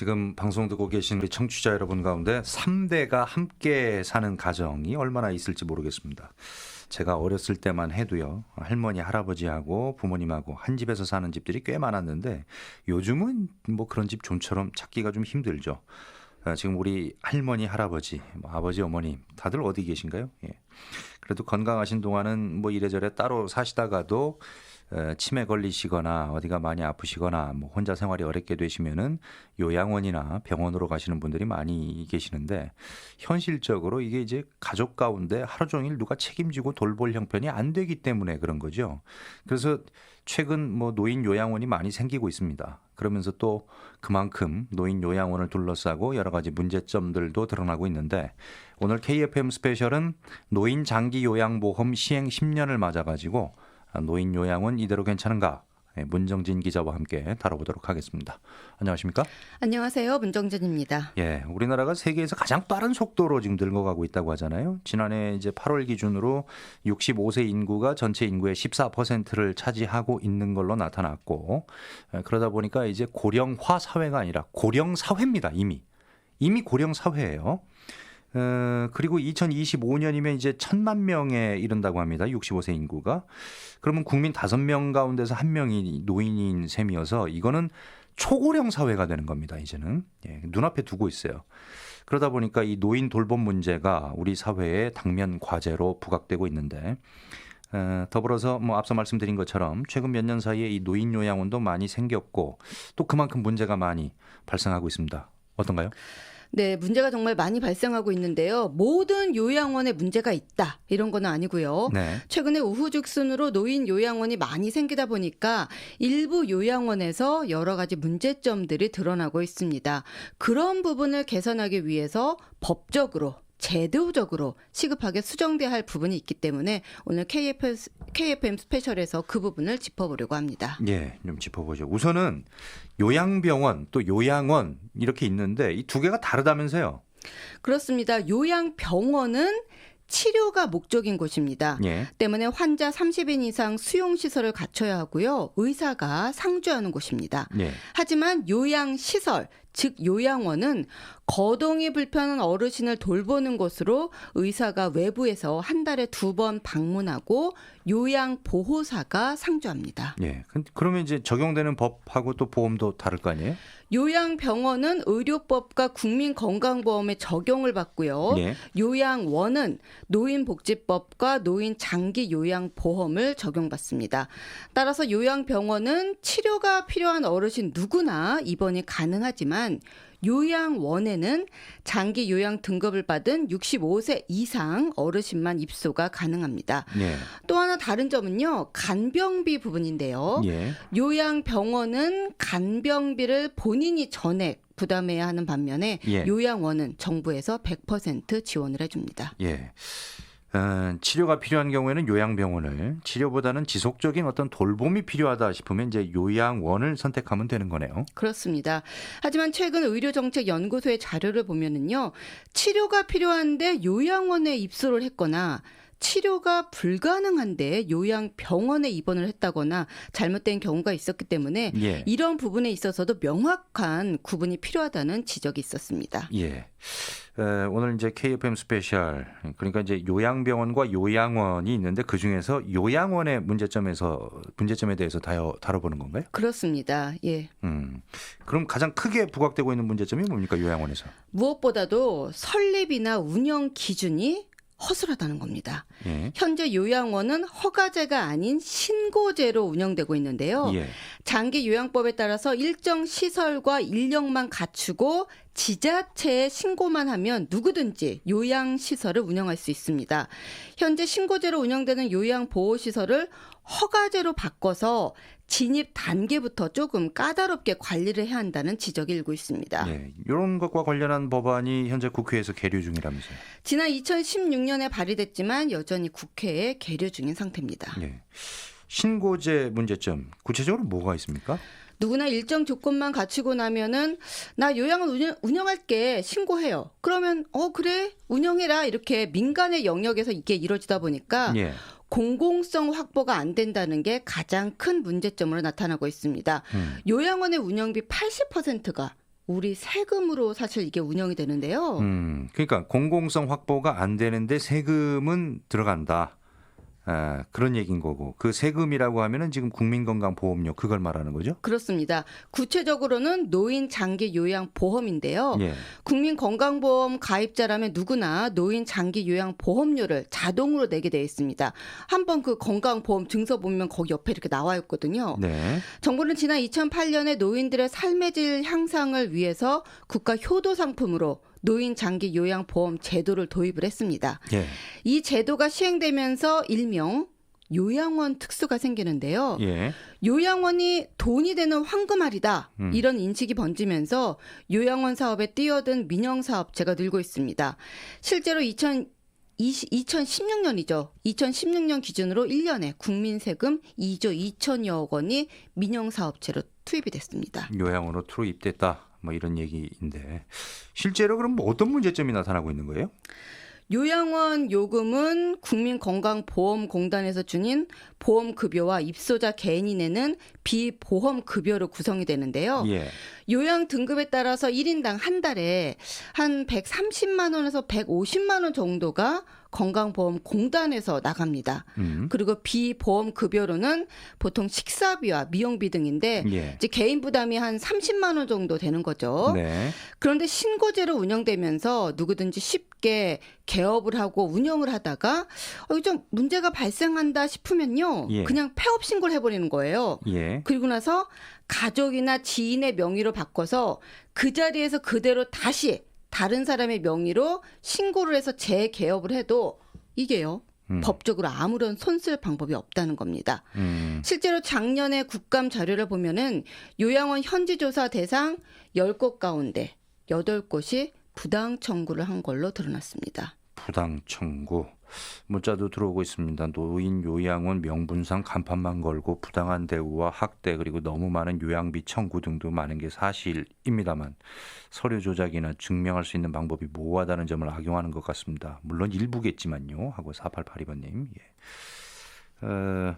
지금 방송 듣고 계신 우리 청취자 여러분 가운데 3대가 함께 사는 가정이 얼마나 있을지 모르겠습니다. 제가 어렸을 때만 해도요, 할머니, 할아버지하고 부모님하고 한 집에서 사는 집들이 꽤 많았는데 요즘은 뭐 그런 집 좀처럼 찾기가 좀 힘들죠. 아, 지금 우리 할머니, 할아버지, 뭐 아버지, 어머니 다들 어디 계신가요? 예. 그래도 건강하신 동안은 뭐 이래저래 따로 사시다가도 에, 치매 걸리시거나 어디가 많이 아프시거나 뭐 혼자 생활이 어렵게 되시면은 요양원이나 병원으로 가시는 분들이 많이 계시는데 현실적으로 이게 이제 가족 가운데 하루 종일 누가 책임지고 돌볼 형편이 안 되기 때문에 그런 거죠. 그래서 최근 뭐 노인 요양원이 많이 생기고 있습니다. 그러면서 또 그만큼 노인 요양원을 둘러싸고 여러 가지 문제점들도 드러나고 있는데 오늘 KFM 스페셜은 노인 장기 요양보험 시행 10년을 맞아가지고 노인 요양은 이대로 괜찮은가? 예, 문정진 기자와 함께 다뤄보도록 하겠습니다. 안녕하십니까? 안녕하세요. 문정진입니다. 예, 우리나라가 세계에서 가장 빠른 속도로 지금 늙어가고 있다고 하잖아요. 지난해 이제 8월 기준으로 65세 인구가 전체 인구의 14%를 차지하고 있는 걸로 나타났고 예, 그러다 보니까 이제 고령화 사회가 아니라 고령 사회입니다. 이미 이미 고령 사회예요. 어, 그리고 2025년이면 이제 천만 명에 이른다고 합니다. 65세 인구가. 그러면 국민 5명 가운데서 한 명이 노인인 셈이어서 이거는 초고령 사회가 되는 겁니다. 이제는. 예, 눈앞에 두고 있어요. 그러다 보니까 이 노인 돌봄 문제가 우리 사회의 당면 과제로 부각되고 있는데 어, 더불어서 뭐 앞서 말씀드린 것처럼 최근 몇 년 사이에 이 노인 요양원도 많이 생겼고 또 그만큼 문제가 많이 발생하고 있습니다. 어떤가요? 네, 문제가 정말 많이 발생하고 있는데요. 모든 요양원에 문제가 있다. 이런 건 아니고요. 네. 최근에 우후죽순으로 노인 요양원이 많이 생기다 보니까 일부 요양원에서 여러 가지 문제점들이 드러나고 있습니다. 그런 부분을 개선하기 위해서 법적으로 제도적으로 시급하게 수정돼야 할 부분이 있기 때문에 오늘 KFM, KFM 스페셜에서 그 부분을 짚어보려고 합니다. 예, 좀 짚어보죠. 우선은 요양병원 또 요양원 이렇게 있는데 이 두 개가 다르다면서요? 그렇습니다. 요양병원은 치료가 목적인 곳입니다. 예. 때문에 환자 30인 이상 수용 시설을 갖춰야 하고요. 의사가 상주하는 곳입니다. 예. 하지만 요양 시설, 즉 요양원은 거동이 불편한 어르신을 돌보는 곳으로 의사가 외부에서 한 달에 두 번 방문하고 요양 보호사가 상주합니다. 예. 그- 그러면 이제 적용되는 법하고 또 보험도 다를 거 아니에요? 요양병원은 의료법과 국민건강보험에 적용을 받고요. 예. 요양원은 노인복지법과 노인장기요양보험을 적용받습니다. 따라서 요양병원은 치료가 필요한 어르신 누구나 입원이 가능하지만 요양원에는 장기 요양 등급을 받은 65세 이상 어르신만 입소가 가능합니다. 예. 또 하나 다른 점은요, 간병비 부분인데요. 예. 요양병원은 간병비를 본인이 전액 부담해야 하는 반면에 예. 요양원은 정부에서 100% 지원을 해줍니다. 예. 어, 치료가 필요한 경우에는 요양병원을 치료보다는 지속적인 어떤 돌봄이 필요하다 싶으면 이제 요양원을 선택하면 되는 거네요. 그렇습니다. 하지만 최근 의료정책연구소의 자료를 보면은요, 치료가 필요한데 요양원에 입소를 했거나 치료가 불가능한데 요양 병원에 입원을 했다거나 잘못된 경우가 있었기 때문에 예. 이런 부분에 있어서도 명확한 구분이 필요하다는 지적이 있었습니다. 예. 에, 오늘 이제 KFM 스페셜 그러니까 이제 요양병원과 요양원이 있는데 그 중에서 요양원의 문제점에서 문제점에 대해서 다뤄, 다뤄보는 건가요? 그렇습니다. 예. 음. 그럼 가장 크게 부각되고 있는 문제점이 뭡니까 요양원에서? 무엇보다도 설립이나 운영 기준이 허술하다는 겁니다. 예. 현재 요양원은 허가제가 아닌 신고제로 운영되고 있는데요. 예. 장기 요양법에 따라서 일정 시설과 인력만 갖추고 지자체에 신고만 하면 누구든지 요양 시설을 운영할 수 있습니다. 현재 신고제로 운영되는 요양 보호 시설을 허가제로 바꿔서 진입 단계부터 조금 까다롭게 관리를 해야 한다는 지적이 일고 있습니다. 예. 이런 것과 관련한 법안이 현재 국회에서 계류 중이라면서요. 지난 2016년에 발의됐지만 여전히 국회에 계류 중인 상태입니다. 예. 신고제 문제점 구체적으로 뭐가 있습니까? 누구나 일정 조건만 갖추고 나면은 나 요양원 운영, 운영할게 신고해요. 그러면 어 그래 운영해라 이렇게 민간의 영역에서 이게 이루어지다 보니까 예. 공공성 확보가 안 된다는 게 가장 큰 문제점으로 나타나고 있습니다. 음. 요양원의 운영비 80%가 우리 세금으로 사실 이게 운영이 되는데요. 음, 그러니까 공공성 확보가 안 되는데 세금은 들어간다. 아, 그런 얘기인 거고 그 세금이라고 하면은 지금 국민건강보험료 그걸 말하는 거죠? 그렇습니다. 구체적으로는 노인 장기 요양 보험인데요. 예. 국민건강보험 가입자라면 누구나 노인 장기 요양 보험료를 자동으로 내게 돼 있습니다. 한번 그 건강보험 증서 보면 거기 옆에 이렇게 나와 있거든요. 네. 정부는 지난 2008년에 노인들의 삶의 질 향상을 위해서 국가 효도 상품으로 노인 장기 요양 보험 제도를 도입을 했습니다. 예. 이 제도가 시행되면서 일명 요양원 특수가 생기는데요. 예. 요양원이 돈이 되는 황금알이다. 음. 이런 인식이 번지면서 요양원 사업에 뛰어든 민영 사업체가 늘고 있습니다. 실제로 2020 2016년이죠. 2016년 기준으로 1년에 국민 세금 2조 2천여억 원이 민영 사업체로 투입이 됐습니다. 요양원으로 투입됐다. 뭐 이런 얘기인데 실제로 그럼 뭐 어떤 문제점이 나타나고 있는 거예요? 요양원 요금은 국민건강보험공단에서 주는 보험급여와 입소자 개인이 내는 비보험급여로 구성이 되는데요. 예. 요양 등급에 따라서 1인당 한 달에 한 130만 원에서 150만 원 정도가 건강보험공단에서 나갑니다. 음. 그리고 비보험 급여로는 보통 식사비와 미용비 등인데 예. 이제 개인 부담이 한 30만 원 정도 되는 거죠. 네. 그런데 신고제로 운영되면서 누구든지 쉽게 개업을 하고 운영을 하다가 어, 좀 문제가 발생한다 싶으면요. 예. 그냥 폐업 신고를 해버리는 거예요. 예. 그리고 나서 가족이나 지인의 명의로 바꿔서 그 자리에서 그대로 다시 다른 사람의 명의로 신고를 해서 재개업을 해도 이게요. 음. 법적으로 아무런 손쓸 방법이 없다는 겁니다. 음. 실제로 작년에 국감 자료를 보면은 요양원 현지 조사 대상 10곳 가운데 8곳이 부당 청구를 한 걸로 드러났습니다. 부당 청구 문자도 들어오고 있습니다. 노인 요양원 명분상 간판만 걸고 부당한 대우와 학대 그리고 너무 많은 요양비 청구 등도 많은 게 사실입니다만 서류 조작이나 증명할 수 있는 방법이 모호하다는 점을 악용하는 것 같습니다. 물론 일부겠지만요. 하고 4882번님. 예. 어,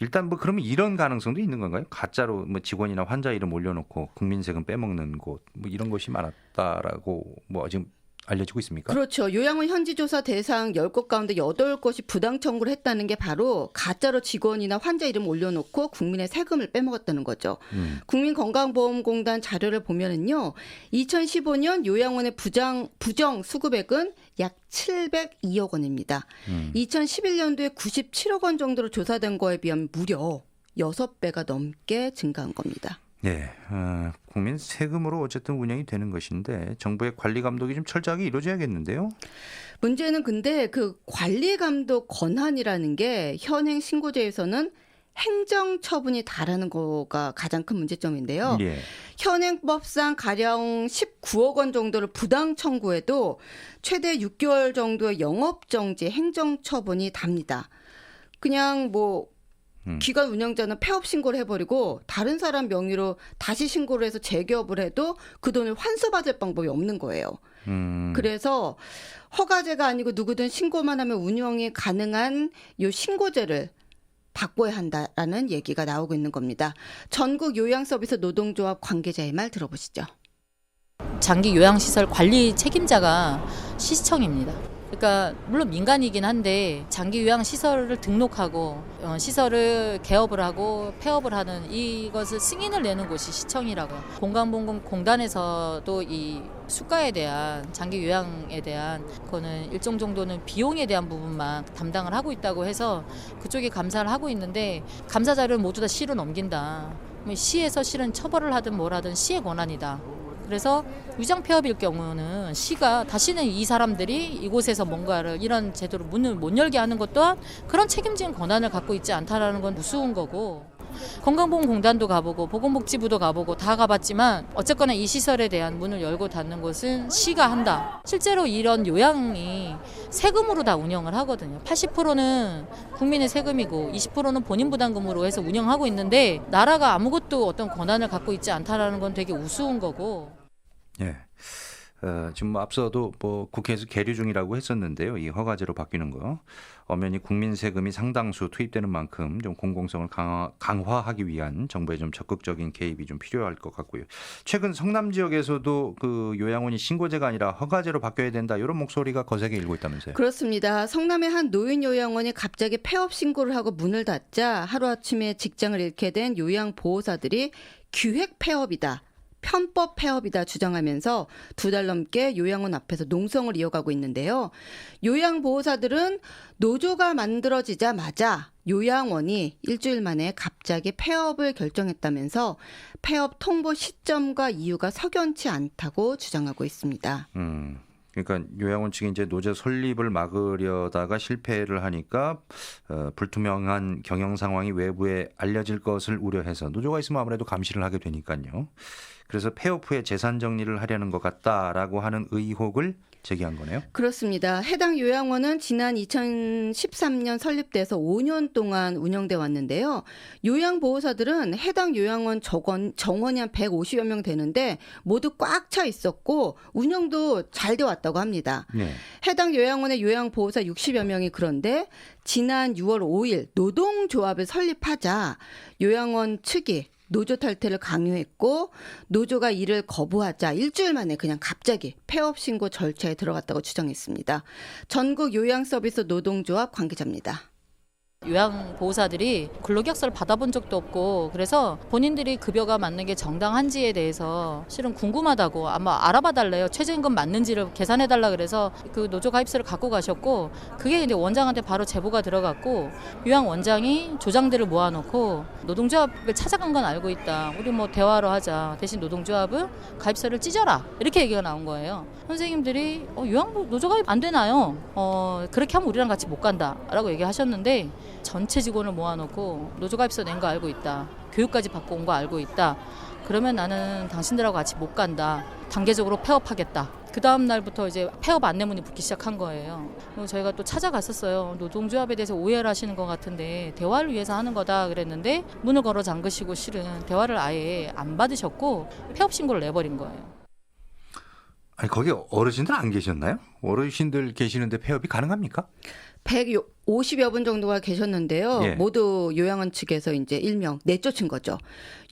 일단 뭐 그러면 이런 가능성도 있는 건가요? 가짜로 뭐 직원이나 환자 이름 올려놓고 국민 세금 빼먹는 곳 뭐 이런 것이 많았다라고 뭐 지금 알려지고 있습니까? 그렇죠. 요양원 현지 조사 대상 10곳 가운데 8곳이 부당 청구를 했다는 게 바로 가짜로 직원이나 환자 이름 올려놓고 국민의 세금을 빼먹었다는 거죠. 음. 국민건강보험공단 자료를 보면은요. 2015년 요양원의 부정 부정 수급액은 약 702억 원입니다. 음. 2011년도에 97억 원 정도로 조사된 거에 비하면 무려 6배가 넘게 증가한 겁니다. 네, 어, 국민 세금으로 어쨌든 운영이 되는 것인데 정부의 관리 감독이 좀 철저하게 이루어져야겠는데요. 문제는 근데 그 관리 감독 권한이라는 게 현행 신고제에서는 행정 처분이 다라는 거가 가장 큰 문제점인데요. 예, 현행법상 가령 19억 원 정도를 부당 청구해도 최대 6개월 정도의 영업 정지 행정 처분이 답니다. 그냥 뭐 음. 기관 운영자는 폐업 신고를 해버리고 다른 사람 명의로 다시 신고를 해서 재개업을 해도 그 돈을 환수받을 방법이 없는 거예요. 음, 그래서 허가제가 아니고 누구든 신고만 하면 운영이 가능한 요 신고제를 바꿔야 한다라는 얘기가 나오고 있는 겁니다. 전국 요양서비스 노동조합 관계자의 말 들어보시죠. 장기 요양시설 관리 책임자가 시청입니다. 그러니까 물론 민간이긴 한데 장기 요양 시설을 등록하고 어, 시설을 개업을 하고 폐업을 하는 이것을 승인을 내는 곳이 시청이라고 공간보건공단에서도 이 수가에 대한 장기 요양에 대한 그거는 일정 정도는 비용에 대한 부분만 담당을 하고 있다고 해서 그쪽이 감사를 하고 있는데 감사 자료를 모두 다 시로 넘긴다. 그러면 시에서 실은 처벌을 하든 뭘 하든 시의 권한이다. 그래서 위장 폐업일 경우는 시가 다시는 이 사람들이 이곳에서 뭔가를 이런 제도로 문을 못 열게 하는 것 또한 그런 책임진 권한을 갖고 있지 않다라는 건 우스운 거고 건강보험공단도 가보고 보건복지부도 가보고 다 가봤지만 어쨌거나 이 시설에 대한 문을 열고 닫는 것은 시가 한다. 실제로 이런 요양이 세금으로 다 운영을 하거든요. 80%는 국민의 세금이고 20%는 본인 부담금으로 해서 운영하고 있는데 나라가 아무것도 어떤 권한을 갖고 있지 않다라는 건 되게 우스운 거고 예. 어, 지금 뭐 앞서도 뭐 국회에서 계류 중이라고 했었는데요. 이 허가제로 바뀌는 거 엄연히 국민 세금이 상당수 투입되는 만큼 좀 공공성을 강화, 강화 하기 위한 정부의 좀 적극적인 개입이 좀 필요할 것 같고요. 최근 성남 지역에서도 그 요양원이 신고제가 아니라 허가제로 바뀌어야 된다 이런 목소리가 거세게 일고 있다면서요. 그렇습니다. 성남의 한 노인 요양원이 갑자기 폐업 신고를 하고 문을 닫자 하루아침에 직장을 잃게 된 요양 보호사들이 기획 폐업이다. 편법 폐업이다 주장하면서 두 달 넘게 요양원 앞에서 농성을 이어가고 있는데요. 요양 보호사들은 노조가 만들어지자마자 요양원이 일주일 만에 갑자기 폐업을 결정했다면서 폐업 통보 시점과 이유가 석연치 않다고 주장하고 있습니다. 음. 그러니까 요양원 측이 이제 노조 설립을 막으려다가 실패를 하니까 어, 불투명한 경영 상황이 외부에 알려질 것을 우려해서 노조가 있으면 아무래도 감시를 하게 되니까요. 그래서 폐업 후에 재산 정리를 하려는 것 같다라고 하는 의혹을 제기한 거네요. 그렇습니다. 해당 요양원은 지난 2013년 설립돼서 5년 동안 운영돼 왔는데요. 요양보호사들은 해당 요양원 정원, 정원이 한 150여 명 되는데 모두 꽉 차 있었고 운영도 잘 돼 왔다고 합니다. 네. 해당 요양원의 요양보호사 60여 명이 그런데 지난 6월 5일 노동조합을 설립하자 요양원 측이 노조 탈퇴를 강요했고 노조가 이를 거부하자 일주일 만에 그냥 갑자기 폐업 신고 절차에 들어갔다고 주장했습니다. 전국 요양 서비스 노동조합 관계자입니다. 요양 보호사들이 근로계약서를 받아본 적도 없고 그래서 본인들이 급여가 맞는 게 정당한지에 대해서 실은 궁금하다고 아마 알아봐 달래요. 최저임금 맞는지를 계산해 달라 그래서 그 노조 가입서를 갖고 가셨고 그게 이제 원장한테 바로 제보가 들어갔고 요양 원장이 조장들을 모아놓고 노동조합을 찾아간 건 알고 있다. 우리 뭐 대화로 하자. 대신 노동조합은 가입서를 찢어라. 이렇게 얘기가 나온 거예요. 선생님들이 어, 요양 노조 가입 안 되나요? 어, 그렇게 하면 우리랑 같이 못 간다라고 얘기하셨는데 전체 직원을 모아놓고 노조 가입서 낸 거 알고 있다. 교육까지 받고 온 거 알고 있다. 그러면 나는 당신들하고 같이 못 간다. 단계적으로 폐업하겠다. 그 다음 날부터 이제 폐업 안내문이 붙기 시작한 거예요. 저희가 또 찾아갔었어요. 노동조합에 대해서 오해를 하시는 것 같은데 대화를 위해서 하는 거다 그랬는데 문을 걸어 잠그시고 실은 대화를 아예 안 받으셨고 폐업 신고를 내버린 거예요. 아니 거기 어르신들 안 계셨나요? 어르신들 계시는데 폐업이 가능합니까? 150여 분 정도가 계셨는데요. 예. 모두 요양원 측에서 이제 일명 내쫓은 거죠.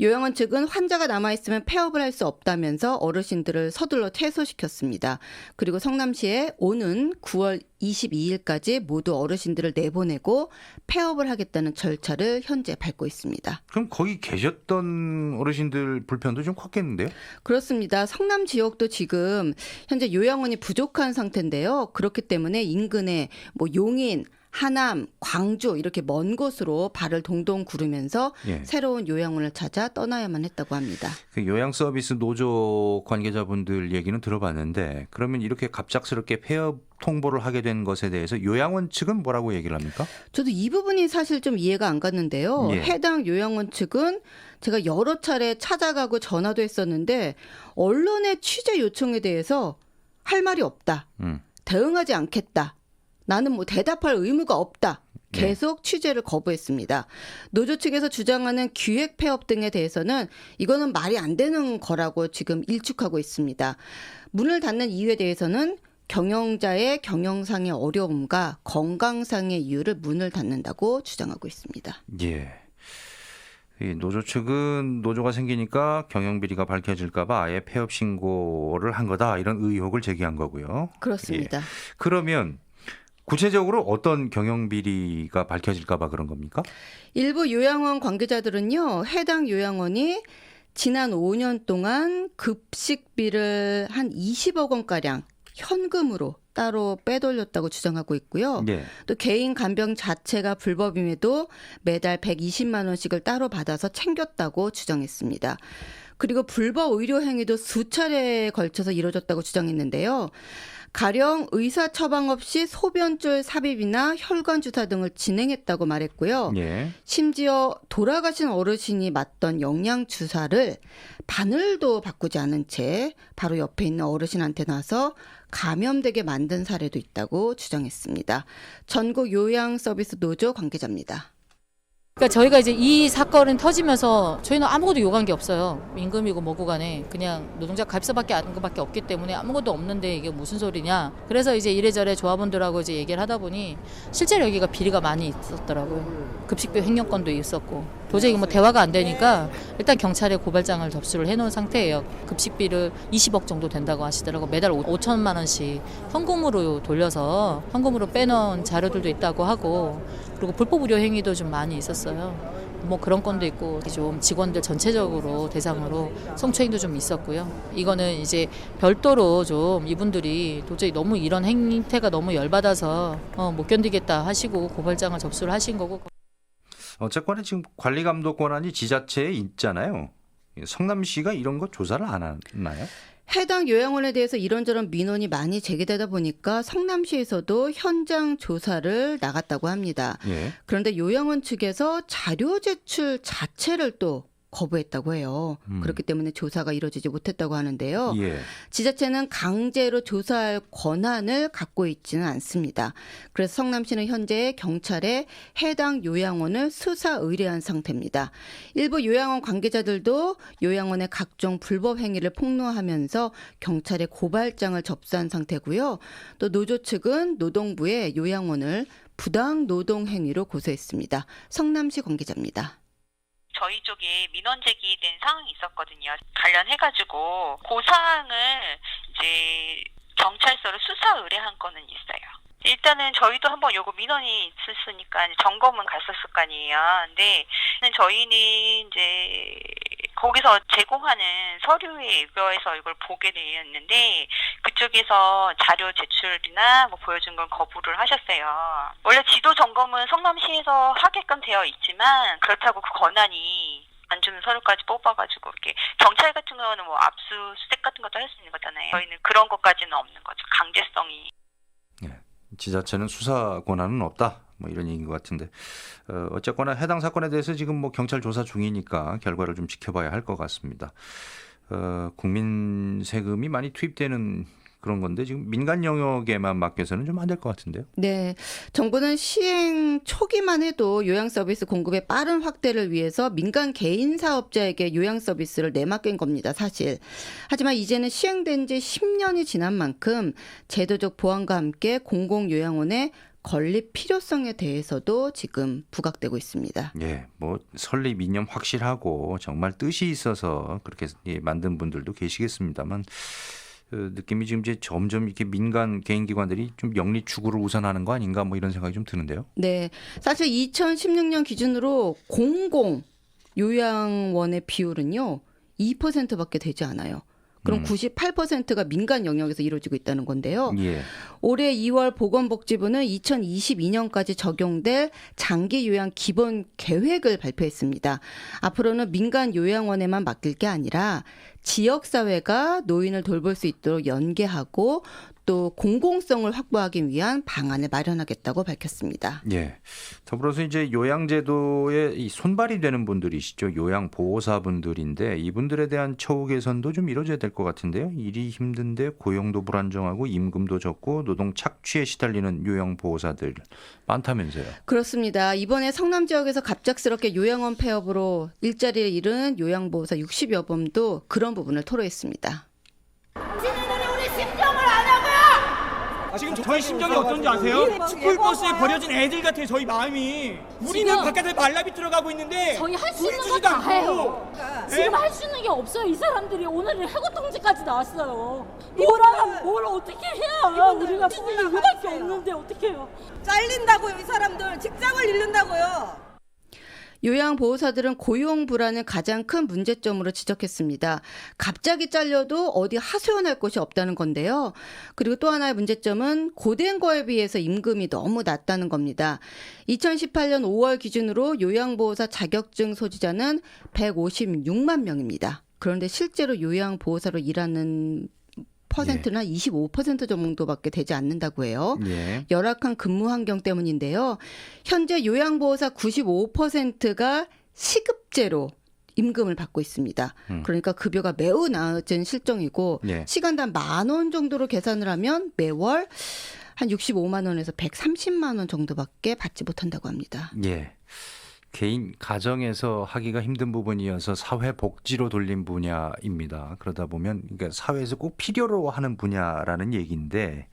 요양원 측은 환자가 남아있으면 폐업을 할 수 없다면서 어르신들을 서둘러 퇴소시켰습니다. 그리고 성남시에 오는 9월 22일까지 모두 어르신들을 내보내고 폐업을 하겠다는 절차를 현재 밟고 있습니다. 그럼 거기 계셨던 어르신들 불편도 좀 컸겠는데요? 그렇습니다. 성남 지역도 지금 현재 요양원이 부족한 상태인데요. 그렇기 때문에 인근에 뭐 용인, 하남, 광주 이렇게 먼 곳으로 발을 동동 구르면서 예. 새로운 요양원을 찾아 떠나야만 했다고 합니다. 그 요양 서비스 노조 관계자분들 얘기는 들어봤는데 그러면 이렇게 갑작스럽게 폐업 통보를 하게 된 것에 대해서 요양원 측은 뭐라고 얘기를 합니까? 저도 이 부분이 사실 좀 이해가 안 갔는데요. 예. 해당 요양원 측은 제가 여러 차례 찾아가고 전화도 했었는데 언론의 취재 요청에 대해서 할 말이 없다. 음. 대응하지 않겠다. 나는 뭐 대답할 의무가 없다. 네. 계속 취재를 거부했습니다. 노조 측에서 주장하는 기획 폐업 등에 대해서는 이거는 말이 안 되는 거라고 지금 일축하고 있습니다. 문을 닫는 이유에 대해서는 경영자의 경영상의 어려움과 건강상의 이유를 문을 닫는다고 주장하고 있습니다. 예. 이 노조 측은 노조가 생기니까 경영 비리가 밝혀질까봐 아예 폐업 신고를 한 거다 이런 의혹을 제기한 거고요. 그렇습니다. 그러면 구체적으로 어떤 경영 비리가 밝혀질까봐 그런 겁니까? 일부 요양원 관계자들은요, 해당 요양원이 지난 5년 동안 급식비를 한 20억 원가량 현금으로 따로 빼돌렸다고 주장하고 있고요. 예. 또 개인 간병 자체가 불법임에도 매달 120만 원씩을 따로 받아서 챙겼다고 주장했습니다. 그리고 불법 의료 행위도 수차례에 걸쳐서 이뤄졌다고 주장했는데요. 가령 의사 처방 없이 소변줄 삽입이나 혈관 주사 등을 진행했다고 말했고요. 예. 심지어 돌아가신 어르신이 맞던 영양 주사를 바늘도 바꾸지 않은 채 바로 옆에 있는 어르신한테 놔서 감염되게 만든 사례도 있다고 주장했습니다. 전국 요양 서비스 노조 관계자입니다. 그러니까 저희가 이제 이 사건이 터지면서 저희는 아무것도 요구한 게 없어요. 임금이고 뭐고 간에 그냥 노동자 가입서밖에 안 것밖에 없기 때문에 아무것도 없는데 이게 무슨 소리냐. 그래서 이제 이래저래 조합원들하고 이제 얘기를 하다 보니 실제로 여기가 비리가 많이 있었더라고요. 급식비 횡령건도 있었고 도저히 뭐 대화가 안 되니까 일단 경찰에 고발장을 접수를 해놓은 상태예요. 급식비를 20억 정도 된다고 하시더라고 매달 5천만 원씩 현금으로 돌려서 현금으로 빼놓은 자료들도 있다고 하고 그리고 불법 의료 행위도 좀 많이 있었어요. 뭐 그런 건도 있고 좀 직원들 전체적으로 대상으로 성추행도 좀 있었고요. 이거는 이제 별도로 좀 이분들이 도저히 너무 이런 행태가 너무 열받아서 어, 못 견디겠다 하시고 고발장을 접수를 하신 거고 어쨌거나 지금 관리 감독 권한이 지자체에 있잖아요. 성남시가 이런 거 조사를 안 하나요? 해당 요양원에 대해서 이런저런 민원이 많이 제기되다 보니까 성남시에서도 현장 조사를 나갔다고 합니다. 예. 그런데 요양원 측에서 자료 제출 자체를 또 거부했다고 해요. 음. 그렇기 때문에 조사가 이루어지지 못했다고 하는데요. 예. 지자체는 강제로 조사할 권한을 갖고 있지는 않습니다. 그래서 성남시는 현재 경찰에 해당 요양원을 수사 의뢰한 상태입니다. 일부 요양원 관계자들도 요양원의 각종 불법 행위를 폭로하면서 경찰에 고발장을 접수한 상태고요. 또 노조 측은 노동부에 요양원을 부당 노동 행위로 고소했습니다. 성남시 관계자입니다. 저희 쪽에 민원 제기된 사항이 있었거든요. 관련해가지고 그 사항을 이제 경찰서로 수사 의뢰한 거는 있어요. 일단은 저희도 한번 요거 민원이 있었으니까 점검은 갔었을 거 아니에요. 근데 저희는 이제 거기서 제공하는 서류에 의거해서 이걸 보게 되었는데 그쪽에서 자료 제출이나 뭐 보여준 건 거부를 하셨어요. 원래 지도 점검은 성남시에서 하게끔 되어 있지만 그렇다고 그 권한이 안 주는 서류까지 뽑아가지고 이렇게 경찰 같은 경우는 뭐 압수수색 같은 것도 할 수 있는 거잖아요. 저희는 그런 것까지는 없는 거죠. 강제성이. 지자체는 수사 권한은 없다. 뭐 이런 얘기인 것 같은데 어, 어쨌거나 해당 사건에 대해서 지금 뭐 경찰 조사 중이니까 결과를 좀 지켜봐야 할 것 같습니다. 어, 국민 세금이 많이 투입되는 그런 건데 지금 민간 영역에만 맡겨서는 좀 안 될 것 같은데요. 네. 정부는 시행 초기만 해도 요양 서비스 공급의 빠른 확대를 위해서 민간 개인 사업자에게 요양 서비스를 내맡긴 겁니다, 사실. 하지만 이제는 시행된 지 10년이 지난 만큼 제도적 보완과 함께 공공 요양원의 건립 필요성에 대해서도 지금 부각되고 있습니다. 예, 뭐 설립 이념 확실하고 정말 뜻이 있어서 그렇게 예, 만든 분들도 계시겠습니다만 어, 느낌이 지금 이제 점점 이렇게 민간 개인 기관들이 좀 영리 추구를 우선하는 거 아닌가 뭐 이런 생각이 좀 드는데요. 네. 사실 2016년 기준으로 공공 요양원의 비율은요. 2%밖에 되지 않아요. 그럼 음. 98%가 민간 영역에서 이루어지고 있다는 건데요. 예, 올해 2월 보건복지부는 2022년까지 적용될 장기 요양 기본 계획을 발표했습니다. 앞으로는 민간 요양원에만 맡길 게 아니라 지역 사회가 노인을 돌볼 수 있도록 연계하고 또 공공성을 확보하기 위한 방안을 마련하겠다고 밝혔습니다. 예. 더불어서 이제 요양제도에 이 손발이 되는 분들이시죠. 요양 보호사분들인데 이분들에 대한 처우 개선도 좀 이루어져야 될 것 같은데요. 일이 힘든데 고용도 불안정하고 임금도 적고 노동 착취에 시달리는 요양 보호사들 많다면서요. 그렇습니다. 이번에 성남 지역에서 갑작스럽게 요양원 폐업으로 일자리를 잃은 요양보호사 60여 범도 그런 부분을 토로했습니다. 지금 저희 심정이 어떤지 아세요? 스쿨버스에 버려진 애들 같아요 저희 마음이 우리는 지금 바깥에 말라비 들어가고 있는데 저희 할수돈 있는 거 다. 해요. 예? 지금 할 수 있는 게 없어요. 이 사람들이 오늘은 해고 통지까지 나왔어요. 뭐라 뭘 어떻게 해야 우리가 뽑는 이거밖에 없는데 어떻게 해요? 잘린다고요, 이 사람들. 직장을 잃는다고요. 요양보호사들은 고용 불안을 가장 큰 문제점으로 지적했습니다. 갑자기 잘려도 어디 하소연할 곳이 없다는 건데요. 그리고 또 하나의 문제점은 고된 거에 비해서 임금이 너무 낮다는 겁니다. 2018년 5월 기준으로 요양보호사 자격증 소지자는 156만 명입니다. 그런데 실제로 요양보호사로 일하는 퍼센트는 25% 정도밖에 되지 않는다고 해요. 예. 열악한 근무 환경 때문인데요. 현재 요양보호사 95%가 시급제로 임금을 받고 있습니다. 음. 그러니까 급여가 매우 낮은 실정이고 예. 시간당 만 원 정도로 계산을 하면 매월 한 65만 원에서 130만 원 정도밖에 받지 못한다고 합니다. 예. 개인 가정에서 하기가 힘든 부분이어서 사회 복지로 돌린 분야입니다. 그러다 보면 그러니까 사회에서 꼭 필요로 하는 분야라는 얘기인데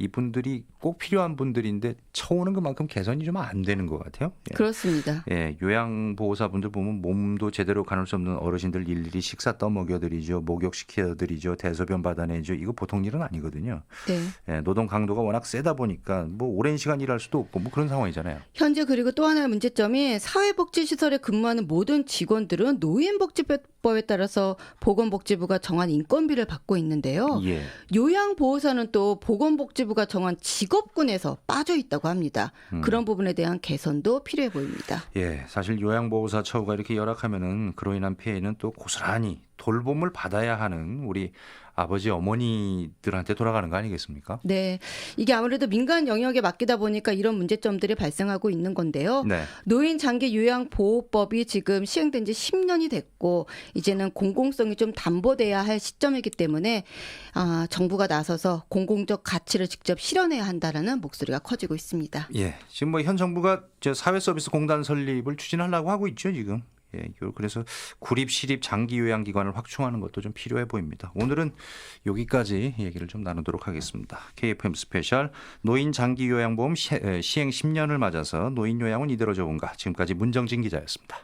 이분들이 꼭 필요한 분들인데 처우는 그만큼 개선이 좀 안 되는 것 같아요. 예. 그렇습니다. 예, 요양보호사분들 보면 몸도 제대로 가눌 수 없는 어르신들 일일이 식사 떠먹여드리죠, 목욕시켜드리죠, 대소변 받아내죠. 이거 보통 일은 아니거든요. 네. 예, 노동 강도가 워낙 세다 보니까 뭐 오랜 시간 일할 수도 없고 뭐 그런 상황이잖아요. 현재 그리고 또 하나의 문제점이 사회복지시설에 근무하는 모든 직원들은 노인복지법에 따라서 보건복지부가 정한 인건비를 받고 있는데요. 예. 요양보호사는 또 보건복지부 가 정한 직업군에서 빠져 있다고 합니다. 음. 그런 부분에 대한 개선도 필요해 보입니다. 예, 사실 요양보호사 처우가 이렇게 열악하면은 그로 인한 피해는 또 고스란히 돌봄을 받아야 하는 우리 아버지 어머니들한테 돌아가는 거 아니겠습니까? 네. 이게 아무래도 민간 영역에 맡기다 보니까 이런 문제점들이 발생하고 있는 건데요. 네. 노인 장기 요양 보호법이 지금 시행된 지 10년이 됐고 이제는 공공성이 좀 담보돼야 할 시점이기 때문에 아, 정부가 나서서 공공적 가치를 직접 실현해야 한다라는 목소리가 커지고 있습니다. 예, 지금 뭐 현 정부가 저 사회 서비스 공단 설립을 추진하려고 하고 있죠 지금. 예, 요- 그래서 구립, 시립, 장기 요양 기관을 확충하는 것도 좀 필요해 보입니다. 오늘은 여기까지 얘기를 좀 나누도록 하겠습니다. KFM 스페셜 노인 장기 요양보험 시행 10년을 맞아서 노인 요양은 이대로 좋은가? 지금까지 문정진 기자였습니다.